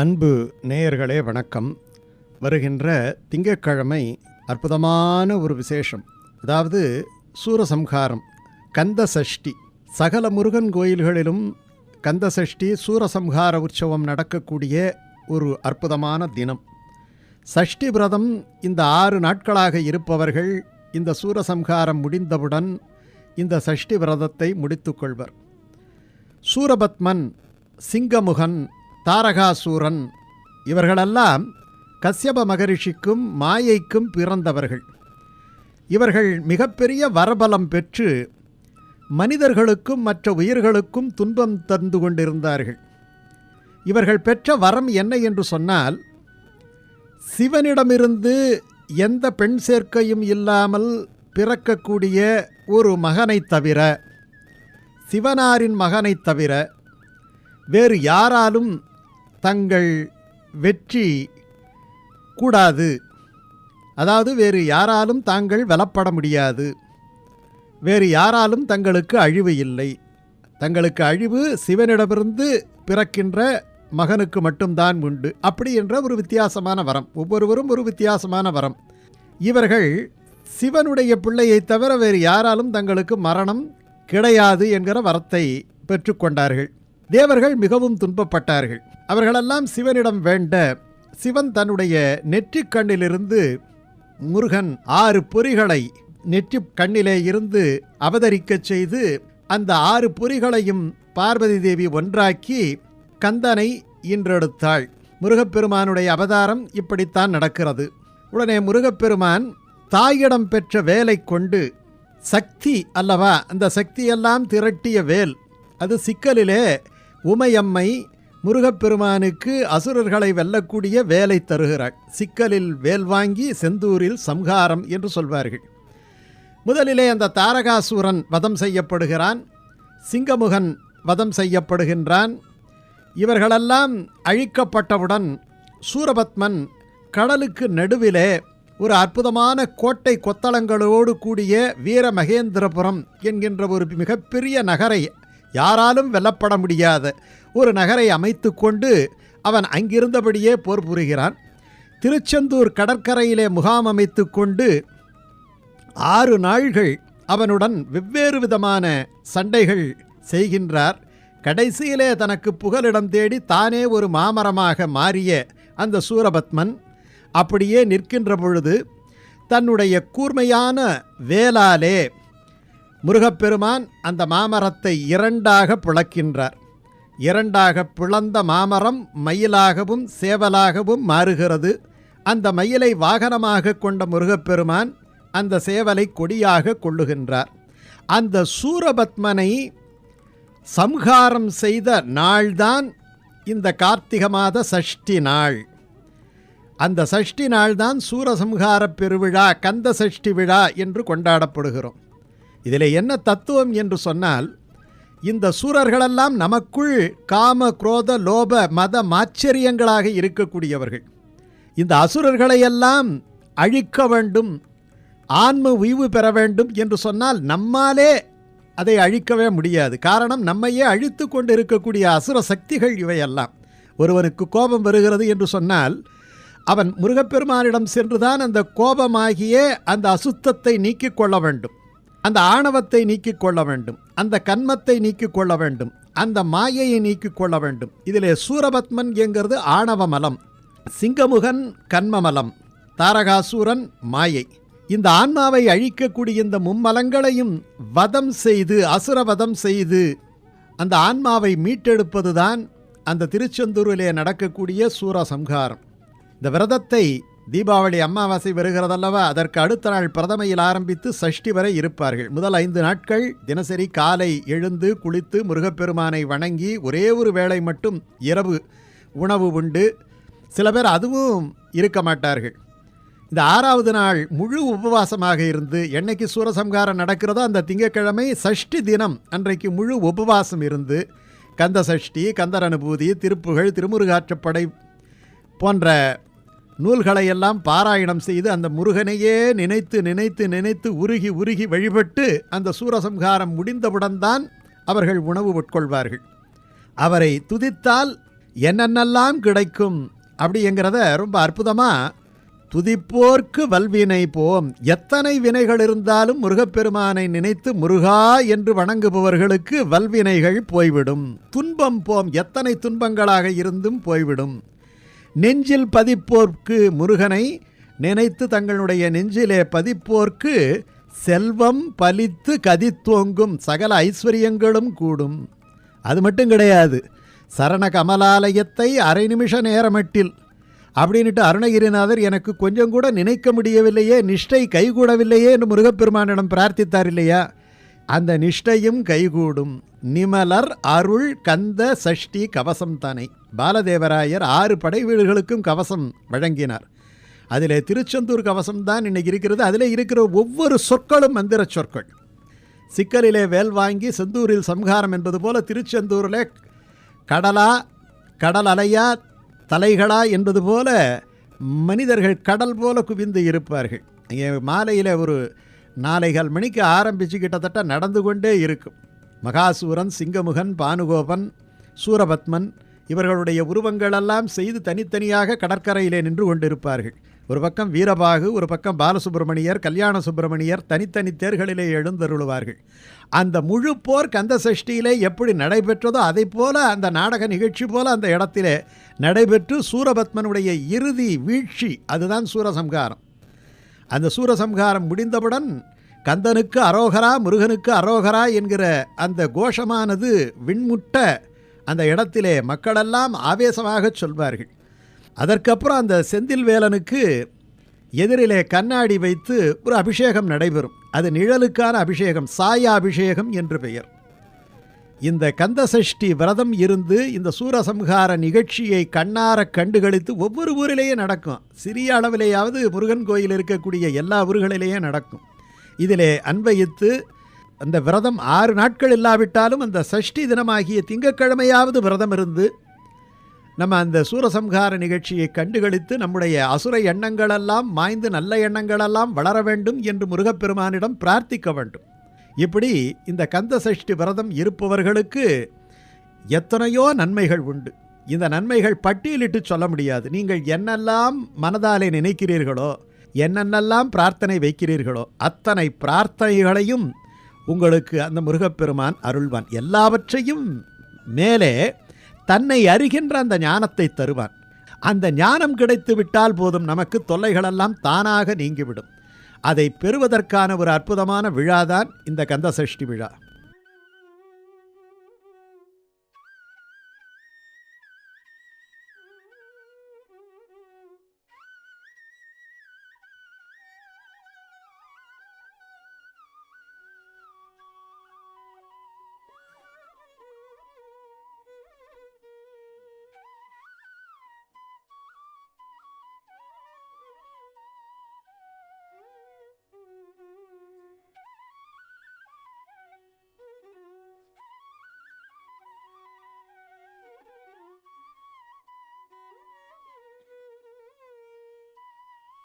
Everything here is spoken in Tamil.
அன்பு நேயர்களே வணக்கம். வருகின்ற திங்கட்கிழமை அற்புதமான ஒரு விசேஷம். அதாவது சூரசம்ஹாரம் கந்த சஷ்டி சகல முருகன் கோயில்களிலும் கந்த சஷ்டி சூரசம்ஹார உற்சவம் நடக்கக்கூடிய ஒரு அற்புதமான தினம். சஷ்டி விரதம் இந்த ஆறு நாட்களாக இருப்பவர்கள் இந்த சூரசம்ஹாரம் முடிந்தவுடன் இந்த சஷ்டி விரதத்தை முடித்துக்கொள்வர் சூரபத்மன் சிங்கமுகன் தாரகாசூரன். இவர்களெல்லாம் கஸ்யப மகரிஷிக்கும் மாயைக்கும் பிறந்தவர்கள். இவர்கள் மிகப்பெரிய வரபலம் பெற்று மனிதர்களுக்கும் மற்ற உயிர்களுக்கும் துன்பம் தந்து கொண்டிருந்தார்கள். இவர்கள் பெற்ற வரம் என்ன என்று சொன்னால் சிவனிடமிருந்து எந்த பெண் சேர்க்கையும் இல்லாமல் பிறக்கக்கூடிய ஒரு மகனைத் தவிர சிவனாரின் மகனைத் தவிர வேறு யாராலும் தங்கள் வெற்றி கூடாது. அதாவது வேறு யாராலும் தாங்கள் வெலப்பட முடியாது. வேறு யாராலும் தங்களுக்கு அழிவு இல்லை. தங்களுக்கு அழிவு சிவனிடமிருந்து பிறக்கின்ற மகனுக்கு மட்டும்தான் உண்டு. அப்படி என்ற ஒரு வித்தியாசமான வரம். ஒவ்வொருவரும் ஒரு வித்தியாசமான வரம். இவர்கள் சிவனுடைய பிள்ளையை தவிர வேறு யாராலும் தங்களுக்கு மரணம் கிடையாது என்கிற வரத்தை பெற்றுக்கொண்டார்கள். தேவர்கள் மிகவும் துன்பப்பட்டார்கள். அவர்களெல்லாம் சிவனிடம் வேண்ட சிவன் தன்னுடைய நெற்றிக் கண்ணிலிருந்து முருகன் ஆறு பொறிகளை நெற்றி கண்ணிலே இருந்து அவதரிக்கச் செய்து அந்த ஆறு பொறிகளையும் பார்வதி தேவி ஒன்றாக்கி கந்தனை ஈன்றெடுத்தாள். முருகப்பெருமானுடைய அவதாரம் இப்படித்தான் நடக்கிறது. உடனே முருகப்பெருமான் தாயிடம் பெற்ற வேலை கொண்டு சக்தி அல்லவா அந்த சக்தியெல்லாம் திரட்டிய வேல் அது சிக்கலிலே உமையம்மை முருகப்பெருமானுக்கு அசுரர்களை வெல்லக்கூடிய வேலை தருகிறாள். சிக்கலில் வேல் வாங்கி செந்தூரில் சம்ஹாரம் என்று சொல்வார்கள். முதலிலே அந்த தாரகாசூரன் வதம் செய்யப்படுகிறான். சிங்கமுகன் வதம் செய்யப்படுகின்றான். இவர்களெல்லாம் அழிக்கப்பட்டவுடன் சூரபத்மன் கடலுக்கு நடுவிலே ஒரு அற்புதமான கோட்டை கொத்தளங்களோடு கூடிய வீர மகேந்திரபுரம் என்கின்ற ஒரு மிகப்பெரிய நகரை யாராலும் வெல்லப்பட முடியாத. ஒரு நகரை அமைத்து கொண்டு அவன் அங்கிருந்தபடியே போர் புரிகிறான். திருச்செந்தூர் கடற்கரையிலே முகாம் அமைத்து கொண்டு ஆறு நாள்கள் அவனுடன் வெவ்வேறு விதமான சண்டைகள் செய்கின்றார். கடைசியிலே தனக்கு புகலிடம் தேடி தானே ஒரு மாமரமாக மாறிய அந்த சூரபத்மன் அப்படியே நிற்கின்ற பொழுது தன்னுடைய கூர்மையான வேலாலே முருகப்பெருமான் அந்த மாமரத்தை இரண்டாக பிளக்கின்றார் இரண்டாக பிளந்த மாமரம் மயிலாகவும் சேவலாகவும் மாறுகிறது. அந்த மயிலை வாகனமாக கொண்ட முருகப்பெருமான் அந்த சேவலை கொடியாக கொள்ளுகின்றார் அந்த சூரபத்மனை சம்ஹாரம் செய்த நாள்தான் இந்த கார்த்திக மாத சஷ்டி நாள். அந்த சஷ்டி நாள்தான் சூரசம்ஹார பெருவிழா கந்த சஷ்டி விழா என்று கொண்டாடப்படுகிறோம். இதில் என்ன தத்துவம் என்று சொன்னால் இந்த சூரர்களெல்லாம் நமக்குள் காம குரோத லோப மத மாச்சரியங்களாக இருக்கக்கூடியவர்கள். இந்த அசுரர்களையெல்லாம் அழிக்க வேண்டும் ஆன்ம உய்வு பெற வேண்டும் என்று சொன்னால் நம்மாலே அதை அழிக்கவே முடியாது. காரணம் நம்மையே அழித்து கொண்டு இருக்கக்கூடிய அசுர சக்திகள் இவையெல்லாம். ஒருவனுக்கு கோபம் வருகிறது என்று சொன்னால் அவன் முருகப்பெருமானிடம் சென்றுதான் அந்த கோபமாகிய அந்த அசுத்தத்தை நீக்கிக் கொள்ள வேண்டும். அந்த ஆணவத்தை நீக்கிக் கொள்ள வேண்டும் அந்த கன்மத்தை நீக்கிக் கொள்ள வேண்டும் அந்த மாயையை நீக்கிக் கொள்ள வேண்டும். இதிலே சூரபத்மன் என்கிறது ஆணவ மலம் சிங்கமுகன் கன்மமலம் தாரகாசூரன் மாயை. இந்த ஆன்மாவை அழிக்கக்கூடிய இந்த மும்மலங்களையும் வதம் செய்து அசுரவதம் செய்து அந்த ஆன்மாவை மீட்டெடுப்பதுதான் அந்த திருச்செந்தூரிலே நடக்கக்கூடிய சூரசம்ஹாரம். இந்த விரதத்தை தீபாவளி அமாவாசை வருகிறதல்லவா? அதற்கு அடுத்த நாள் பிரதமையில் ஆரம்பித்து சஷ்டி வரை இருப்பார்கள். முதல் ஐந்து நாட்கள் தினசரி காலை எழுந்து குளித்து முருகப்பெருமானை வணங்கி ஒரே ஒரு வேளை மட்டும் இரவு உணவு உண்டு. சில பேர் அதுவும் இருக்க மாட்டார்கள். இந்த ஆறாவது நாள் முழு உபவாசமாக இருந்து என்னைக்கு சூரசம்ஹாரம் நடக்கிறதோ அந்த திங்கக்கிழமை சஷ்டி தினம் அன்றைக்கு முழு உபவாசம் இருந்து கந்த சஷ்டி கந்தர் அனுபூதி திருப்புகழ் திருமுருகாற்றப்படை போன்ற நூல்களை எல்லாம் பாராயணம் செய்து அந்த முருகனையே நினைத்து நினைத்து நினைத்து உருகி உருகி வழிபட்டு அந்த சூரசம்ஹாரம் முடிந்தவுடன் தான் அவர்கள் உணவு உட்கொள்வார்கள். அவரை துதித்தால் என்னென்னலாம் கிடைக்கும் அப்படிங்கிறத ரொம்ப அற்புதமாக துதிப்போர்க்கு வல்வினை போம். எத்தனை வினைகள் இருந்தாலும் முருகப்பெருமானை நினைத்து முருகா என்று வணங்குபவர்களுக்கு வல்வினைகள் போய்விடும். துன்பம் போம். எத்தனை துன்பங்களாக இருந்தும் போய்விடும். நெஞ்சில் பதிப்போர்க்கு முருகனை நினைத்து தங்களுடைய நெஞ்சிலே பதிப்போர்க்கு செல்வம் பலித்து கதித்தோங்கும் சகல ஐஸ்வர்யங்களும் கூடும். அது மட்டும் கிடையாது. சரண கமலாலயத்தை அரை நிமிஷ நேரமட்டில் அப்படின்ட்டு அருணகிரிநாதர் எனக்கு கொஞ்சம் கூட நினைக்க முடியவில்லையே நிஷ்டை கைகூடவில்லையே என்று முருகப்பெருமானிடம் பிரார்த்தித்தார் இல்லையா? அந்த நிஷ்டையும் கைகூடும். நிமலர் அருள் கந்த சஷ்டி கவசம் தானே. பாலதேவராயர் ஆறு படை வீடுகளுக்கும் கவசம் வழங்கினார். அதில் திருச்செந்தூர் கவசம் தான் இன்னைக்கு இருக்கிறது. அதில் இருக்கிற ஒவ்வொரு சொற்களும் மந்திர சொற்கள். சிக்கலிலே வேல் வாங்கி செந்தூரில் சம்ஹாரம் என்பது போல திருச்செந்தூரில் கடலா கடல் அலையா தலைகளா என்பது போல மனிதர்கள் கடல் போல குவிந்து இருப்பார்கள். இங்கே மாலையில் ஒரு நாளைகள் மணிக்கு ஆரம்பித்து கிட்டத்தட்ட நடந்து கொண்டே இருக்கும். மகாசூரன் சிங்கமுகன் பானுகோபன் சூரபத்மன் இவர்களுடைய உருவங்களெல்லாம் செய்து தனித்தனியாக கடற்கரையிலே நின்று கொண்டிருப்பார்கள். ஒரு பக்கம் வீரபாகு ஒரு பக்கம் பாலசுப்பிரமணியர் கல்யாண சுப்பிரமணியர் தனித்தனி தேர்களிலே எழுந்தருளுவார்கள். அந்த முழு போர் கந்த சஷ்டியிலே எப்படி நடைபெற்றதோ அதை போல அந்த நாடக நிகழ்ச்சி போல அந்த இடத்திலே நடைபெற்று சூரபத்மனுடைய இறுதி வீழ்ச்சி அதுதான் சூரசம்ஹாரம். அந்த சூரசம்ஹாரம் முடிந்தவுடன் கந்தனுக்கு அரோகரா முருகனுக்கு அரோகரா என்கிற அந்த கோஷமானது விண்முட்ட அந்த இடத்திலே மக்களெல்லாம் ஆவேசமாக சொல்வார்கள். அதற்கப்புறம் அந்த செந்தில் வேலனுக்கு எதிரிலே கண்ணாடி வைத்து ஒரு அபிஷேகம் நடைபெறும். அது நிழலுக்கான அபிஷேகம் சாயா அபிஷேகம் என்று பெயர். இந்த கந்தசஷ்டி விரதம் இருந்து இந்த சூரசம்ஹார நிகழ்ச்சியை கண்ணார கண்டுகளித்து ஒவ்வொரு ஊரிலேயே நடக்கும். சிறிய அளவிலேயாவது முருகன் கோயில் இருக்கக்கூடிய எல்லா ஊர்களிலேயே நடக்கும். இதிலே அன்பயித்து அந்த விரதம் ஆறு நாட்கள் இல்லாவிட்டாலும் அந்த சஷ்டி தினமாகிய திங்கட்கிழமையாவது விரதம் இருந்து நம்ம அந்த சூரசம்ஹார நிகழ்ச்சியை கண்டுகளித்து நம்முடைய அசுர எண்ணங்களெல்லாம் மாய்ந்து நல்ல எண்ணங்களெல்லாம் வளர வேண்டும் என்று முருகப்பெருமானிடம் பிரார்த்திக்க வேண்டும். இப்படி இந்த கந்த சஷ்டி விரதம் இருப்பவர்களுக்கு எத்தனையோ நன்மைகள் உண்டு. இந்த நன்மைகள் பட்டியலிட்டு சொல்ல முடியாது. நீங்கள் என்னெல்லாம் மனதாலே நினைக்கிறீர்களோ என்னென்னெல்லாம் பிரார்த்தனை வைக்கிறீர்களோ அத்தனை பிரார்த்தனைகளையும் உங்களுக்கு அந்த முருகப்பெருமான் அருள்வான். எல்லாவற்றையும் மேலே தன்னை அறிகின்ற அந்த ஞானத்தை தருவான். அந்த ஞானம் கிடைத்து விட்டால் போதும் நமக்கு தொல்லைகளெல்லாம் தானாக நீங்கிவிடும். அதை பெறுவதற்கான ஒரு அற்புதமான விழாதான் இந்த கந்தசஷ்டி விழா.